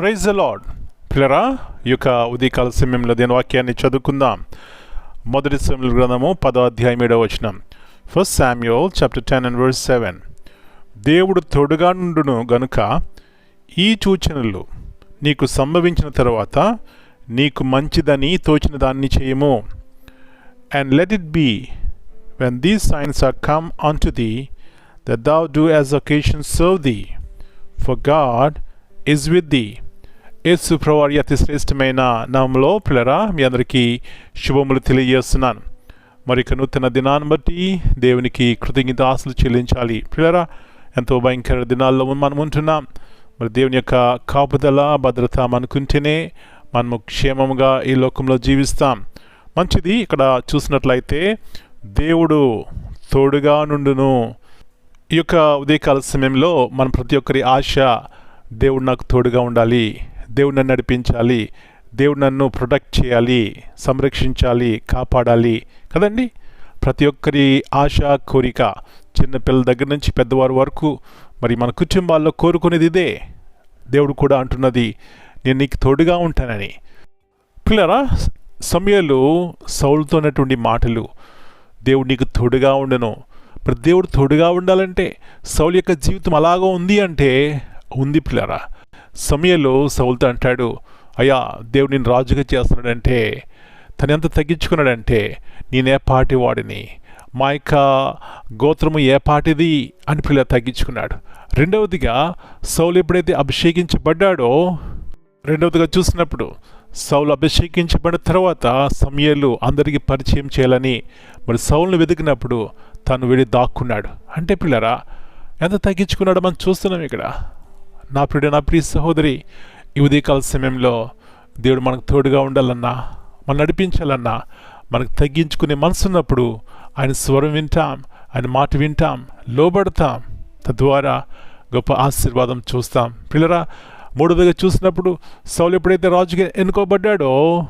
Praise lord పిల్లరా ఈ యొక్క ఉదయకాల సమయంలో దీని వాక్యాన్ని చదువుకుందాం. మొదటి సమయంలో గ్రంథము పదో అధ్యాయం ఏడవ వచనం. First Samuel chapter ten and verse seven దేవుడు తోడుగా నుండును గనుక ఈ సూచనలు నీకు సంభవించిన తర్వాత నీకు మంచిదని తోచిన దాన్ని చేయము. And let it be when these signs are come on to thee that thou do as occasion serve thee. For God is with thee యేసు ప్రవారి అతి శ్రేష్టమైన నామంలో పిల్లరా మీ అందరికీ శుభములు తెలియజేస్తున్నాను. మరి నూతన దినాన్ని బట్టి దేవునికి కృతజ్ఞత ఆశలు చెల్లించాలి. పిల్లరా ఎంతో భయంకర దినాల్లో మనం ఉంటున్నాం. మరి దేవుని యొక్క కాపుదల భద్రత అనుకుంటేనే మనము క్షేమముగా ఈ లోకంలో జీవిస్తాం. మంచిది ఇక్కడ చూసినట్లయితే దేవుడు తోడుగా నుండును. ఈ యొక్క ఉదయకాల సమయంలో మన ప్రతి ఒక్కరి ఆశ దేవుడు నాకు తోడుగా ఉండాలి. దేవుడు నన్ను నడిపించాలి. దేవుడు నన్ను ప్రొటెక్ట్ చేయాలి. సంరక్షించాలి. కాపాడాలి. కదండి? ప్రతి ఒక్కరి ఆశ కోరిక చిన్నపిల్లల దగ్గర నుంచి పెద్దవారి వరకు మరి మన కుటుంబాల్లో కోరుకునేది ఇదే. దేవుడు కూడా అంటున్నది నేను నీకు తోడుగా ఉంటానని. పిల్లరా సమయాలు సౌలుతో ఉన్నటువంటి మాటలు. దేవుడు నీకు తోడుగా ఉండను. మరి దేవుడు తోడుగా ఉండాలంటే సౌలు యొక్క జీవితం అలాగో ఉంది అంటే ఉంది పిల్లరా. సమయంలో సౌలుతో అంటాడు అయ్యా దేవుడు నేను రాజుగా చేస్తున్నాడంటే తను ఎంత తగ్గించుకున్నాడంటే నేనే పాటి వాడిని? మా యొక్క గోత్రము ఏ పాటిది? అని పిల్ల తగ్గించుకున్నాడు. రెండవదిగా సౌలు ఎప్పుడైతే అభిషేకించబడ్డాడో రెండవదిగా చూసినప్పుడు సౌలు అభిషేకించబడిన తర్వాత సమయాలు అందరికీ పరిచయం చేయాలని మరి సౌల్ని వెతికినప్పుడు తను వెళ్ళి దాక్కున్నాడు. అంటే పిల్లరా ఎంత తగ్గించుకున్నాడో మనం చూస్తున్నాం ఇక్కడ. నా ప్రియుడు నా ప్రియ సహోదరి ఈ ఉదయకాల సమయంలో దేవుడు మనకు తోడుగా ఉండాలన్నా మనం నడిపించాలన్నా మనకు తగ్గించుకునే మనసు ఉన్నప్పుడు ఆయన స్వరం వింటాం ఆయన మాట వింటాం లోబడతాం. తద్వారా గొప్ప ఆశీర్వాదం చూస్తాం. పిల్లరా మూడవదిగా చూసినప్పుడు సౌలు ఎప్పుడైతే రాజుగా ఎన్నుకోబడ్డాడో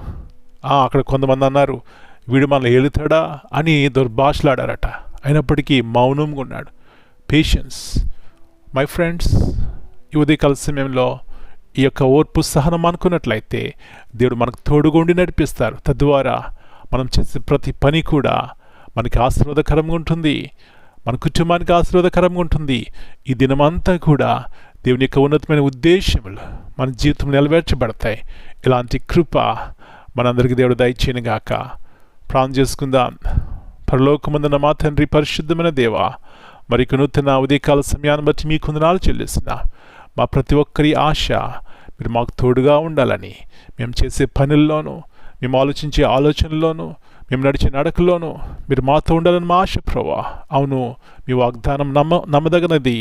అక్కడ కొంతమంది అన్నారు వీడు మనల్ని ఏలుతాడా? అని దుర్భాషలాడారట. అయినప్పటికీ మౌనంగా ఉన్నాడు. పేషెన్స్ మై ఫ్రెండ్స్ ఈ ఉదయకాల సమయంలో ఈ యొక్క ఓర్పు సహనం అనుకున్నట్లయితే దేవుడు మనకు తోడుగుండి నడిపిస్తారు. తద్వారా మనం చేసే ప్రతి పని కూడా మనకి ఆశీర్వాదకరంగా ఉంటుంది. మన కుటుంబానికి ఆశీర్వాదకరంగా ఉంటుంది. ఈ దినమంతా కూడా దేవుని యొక్క ఉన్నతమైన ఉద్దేశములు మన జీవితం నెరవేర్చబడతాయి. ఇలాంటి కృప మనందరికీ దేవుడు దయచేయను గాక. ప్రాణం చేసుకుందాం. పరలోకముందున్న మా తండ్రి పరిశుద్ధమైన దేవా మరి ఇక నూతన ఉదయకాల సమయాన్ని బట్టి మీకు కొందనాలు చెల్లిస్తున్నా. మా ప్రతి ఒక్కరి ఆశ మీరు మాకు తోడుగా ఉండాలని మేము చేసే పనుల్లోనూ మేము ఆలోచించే ఆలోచనల్లోనూ మేము నడిచే నడకలోనూ మీరు మాతో ఉండాలని మా ఆశ ప్రభా అవును మీ వాగ్దానం నమ్మ నమ్మదగినది.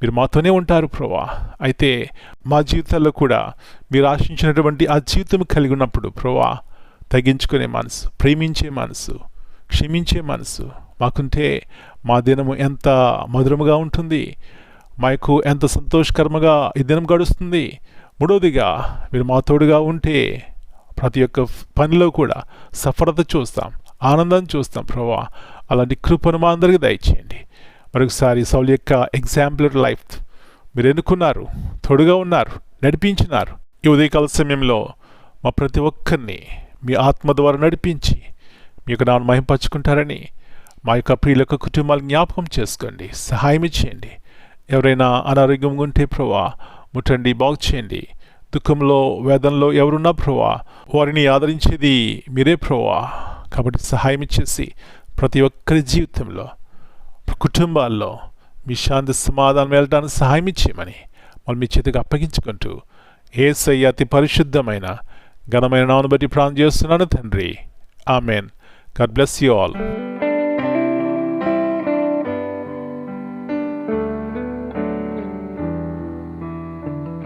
మీరు మాతోనే ఉంటారు ప్రభా అయితే మా జీవితాల్లో కూడా మీరు ఆశించినటువంటి ఆ జీవితం కలిగి ఉన్నప్పుడు ప్రభా తగ్గించుకునే మనసు ప్రేమించే మనసు క్షమించే మనసు మాకుంటే మా దినము ఎంత మధురముగా ఉంటుంది. మాకు ఎంత సంతోషకరంగా ఈ దినం గడుస్తుంది. మూడవదిగా మీరు మా తోడుగా ఉంటే ప్రతి ఒక్క పనిలో కూడా సఫలత చూస్తాం ఆనందం చూస్తాం ప్రభా. అలాంటి కృపను మా అందరికీ దయచేయండి. మరొకసారి సౌల్ యొక్క ఎగ్జాంపులర్ లైఫ్ మీరు ఎన్నుకున్నారు తోడుగా ఉన్నారు నడిపించినారు. ఈ ఉదయకాల సమయంలో మా ప్రతి ఒక్కరిని మీ ఆత్మ ద్వారా నడిపించి మీ యొక్క నాన్న మహింపరచుకుంటారని మా యొక్క ప్రియుల యొక్క కుటుంబాలు జ్ఞాపకం చేసుకోండి సహాయం చేయండి. ఎవరైనా అనారోగ్యం ఉంటే ప్రభా ముట్టండి బాగు చేయండి దుఃఖంలో వేదనలో ఎవరున్నా ప్రభా వారిని ఆదరించేది మీరే ప్రభా. కాబట్టి సహాయం ఇచ్చేసి ప్రతి ఒక్కరి జీవితంలో కుటుంబాల్లో మీ శాంతి సమాధానం వెళ్ళడానికి సహాయం ఇచ్చేయమని మళ్ళీ మీ చేతికి అప్పగించుకుంటూ ఏసయ్య అతి పరిశుద్ధమైన ఘనమైన నాను బట్టి ప్రాణం చేస్తున్నాను తండ్రి. Amen. God bless you all.